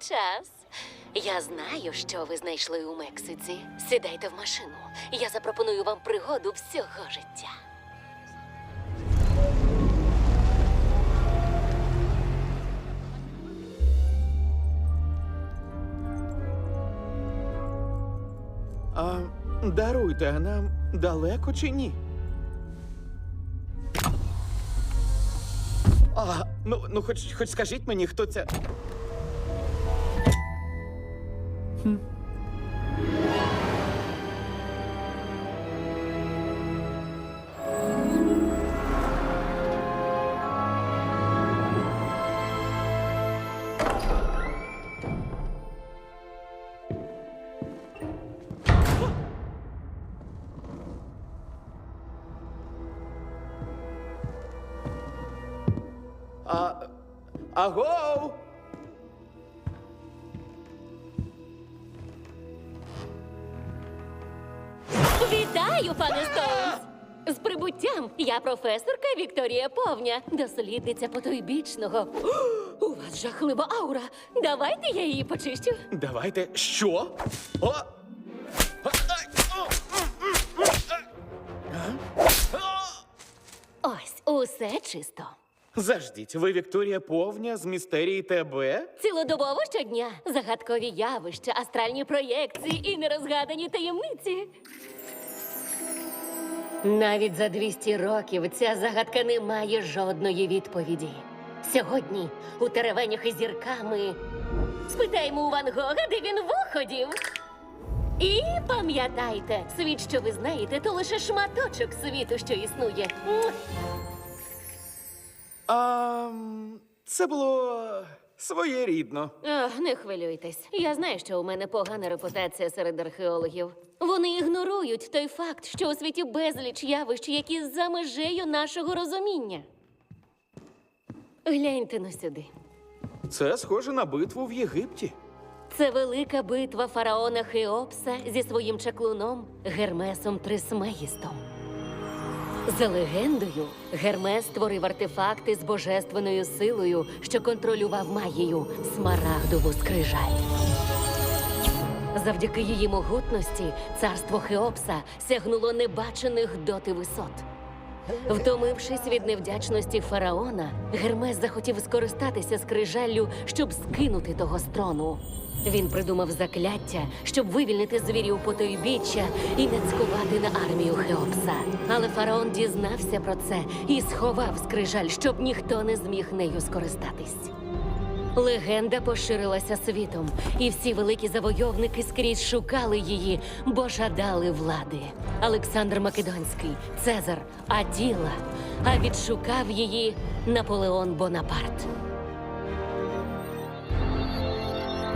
час. Я знаю, що ви знайшли у Мексиці. Сідайте в машину. Я запропоную вам пригоду всього життя. А даруйте, а нам далеко чи ні? А, ну, ну хоч, хоч скажіть мені, хто це. Hmm. Uh, uh, uh aho! Вітаю, пане Стоунс! З прибуттям я професорка Вікторія Повня, дослідниця потойбічного. У вас жахлива аура. Давайте я її почищу. Давайте. Що? О! Ось, усе чисто. Заждіть, ви Вікторія Повня з містерії ТБ? Цілодобово щодня загадкові явища, астральні проєкції і нерозгадані таємниці. Навіть за 200 років ця загадка не має жодної відповіді. Сьогодні у теревенях із зірками спитаємо у Ван Гога, де він виходів. І пам'ятайте, світ, що ви знаєте, то лише шматочок світу, що існує. А, це було своєрідно. Ох, не хвилюйтесь. Я знаю, що у мене погана репутація серед археологів. Вони ігнорують той факт, що у світі безліч явищ, які за межею нашого розуміння. Гляньте на сюди. Це схоже на битву в Єгипті. Це велика битва фараона Хеопса зі своїм чаклуном Гермесом Трисмегістом. За легендою, Гермес створив артефакти з божественною силою, що контролював магію смарагдову скрижаль. Завдяки її могутності царство Хеопса сягнуло небачених доти висот. Втомившись від невдячності фараона, Гермес захотів скористатися скрижаллю, щоб скинути того з трону. Він придумав закляття, щоб вивільнити звірів потойбіччя і нацькувати на армію Хеопса. Але фараон дізнався про це і сховав скрижаль, щоб ніхто не зміг нею скористатись. Легенда поширилася світом, і всі великі завойовники скрізь шукали її, бо жадали влади. Олександр Македонський, Цезар, Аділа, а відшукав її Наполеон Бонапарт.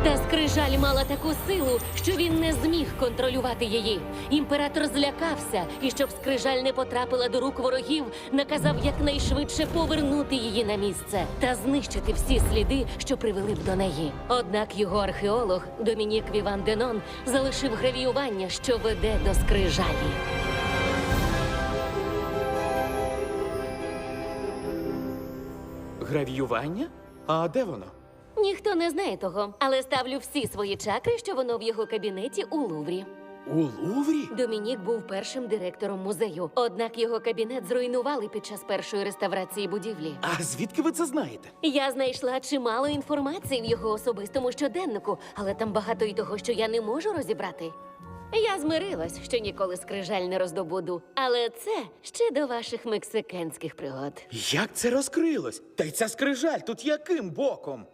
Та скрижаль мала таку силу, що він не зміг контролювати її. Імператор злякався, і щоб скрижаль не потрапила до рук ворогів, наказав якнайшвидше повернути її на місце та знищити всі сліди, що привели б до неї. Однак його археолог Домінік Віван Денон залишив гравіювання, що веде до скрижалі. Гравіювання? А де воно? Ніхто не знає того, але ставлю всі свої чакри, що воно в його кабінеті у Луврі. У Луврі? Домінік був першим директором музею, однак його кабінет зруйнували під час першої реставрації будівлі. А звідки ви це знаєте? Я знайшла чимало інформації в його особистому щоденнику, але там багато й того, що я не можу розібрати. Я змирилась, що ніколи скрижаль не роздобуду, але це ще до ваших мексиканських пригод. Як це розкрилось? Та й ця скрижаль тут яким боком?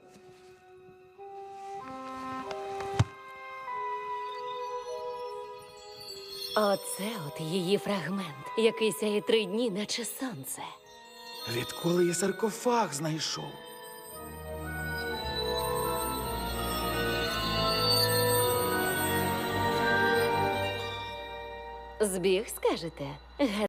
Оце от її фрагмент, який сяє три дні, наче сонце. Відколи я саркофаг знайшов? Збіг, скажете?